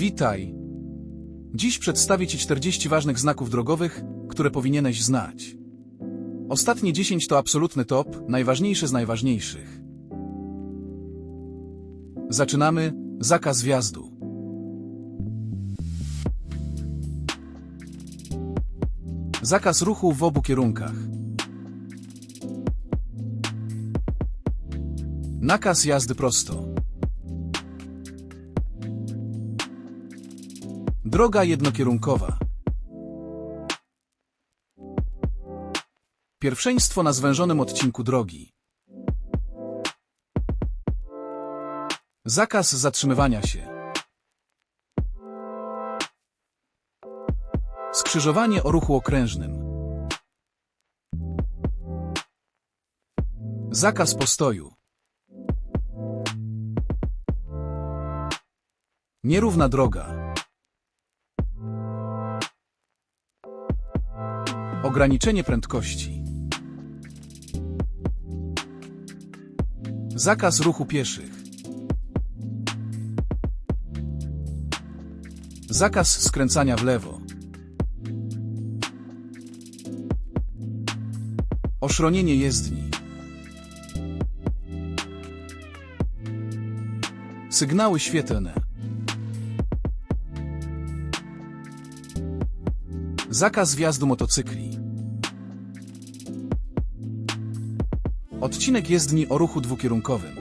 Witaj. Dziś przedstawię Ci 40 ważnych znaków drogowych, które powinieneś znać. Ostatnie 10 to absolutny top, najważniejsze z najważniejszych. Zaczynamy. Zakaz wjazdu. Zakaz ruchu w obu kierunkach. Nakaz jazdy prosto. Droga jednokierunkowa. Pierwszeństwo na zwężonym odcinku drogi. Zakaz zatrzymywania się. Skrzyżowanie o ruchu okrężnym. Zakaz postoju. Nierówna droga. Ograniczenie prędkości. Zakaz ruchu pieszych. Zakaz skręcania w lewo. Oszronienie jezdni. Sygnały świetlne. Zakaz wjazdu motocykli. Odcinek jezdni o ruchu dwukierunkowym.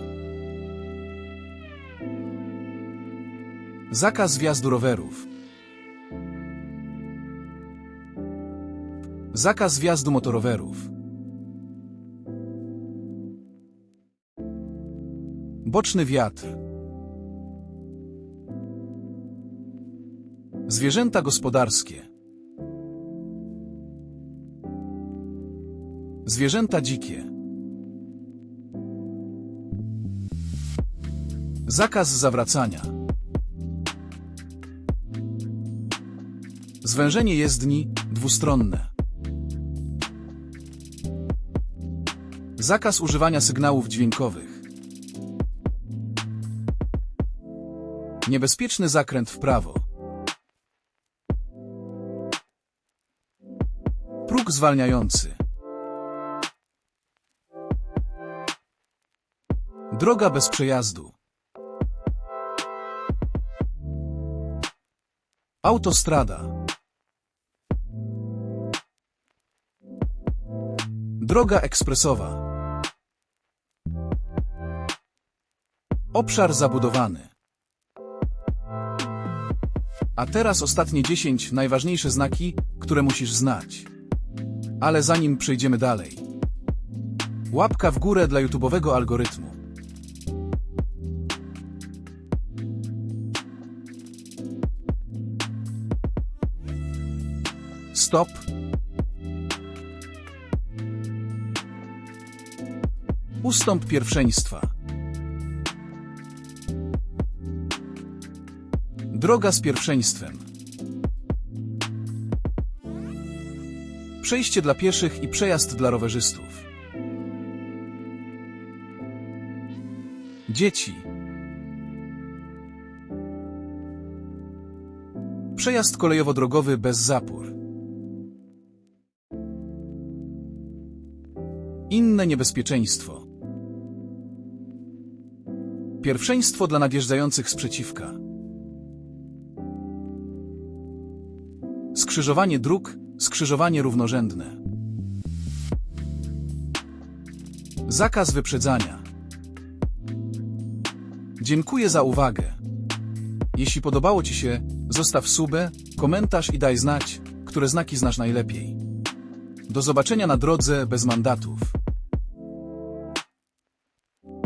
Zakaz wjazdu rowerów. Zakaz wjazdu motorowerów. Boczny wiatr. Zwierzęta gospodarskie. Zwierzęta dzikie. Zakaz zawracania. Zwężenie jezdni dwustronne. Zakaz używania sygnałów dźwiękowych. Niebezpieczny zakręt w prawo. Próg zwalniający. Droga bez przejazdu. Autostrada. Droga ekspresowa. Obszar zabudowany. A teraz ostatnie 10 najważniejsze znaki, które musisz znać. Ale zanim przejdziemy dalej. Łapka w górę dla YouTube'owego algorytmu. Stop. Ustąp pierwszeństwa. Droga z pierwszeństwem. Przejście dla pieszych i przejazd dla rowerzystów. Dzieci. Przejazd kolejowo-drogowy bez zapór. Inne niebezpieczeństwo. Pierwszeństwo dla nadjeżdżających sprzeciwka. Skrzyżowanie dróg, skrzyżowanie równorzędne. Zakaz wyprzedzania. Dziękuję za uwagę. Jeśli podobało Ci się, zostaw subę, komentarz i daj znać, które znaki znasz najlepiej. Do zobaczenia na drodze bez mandatów.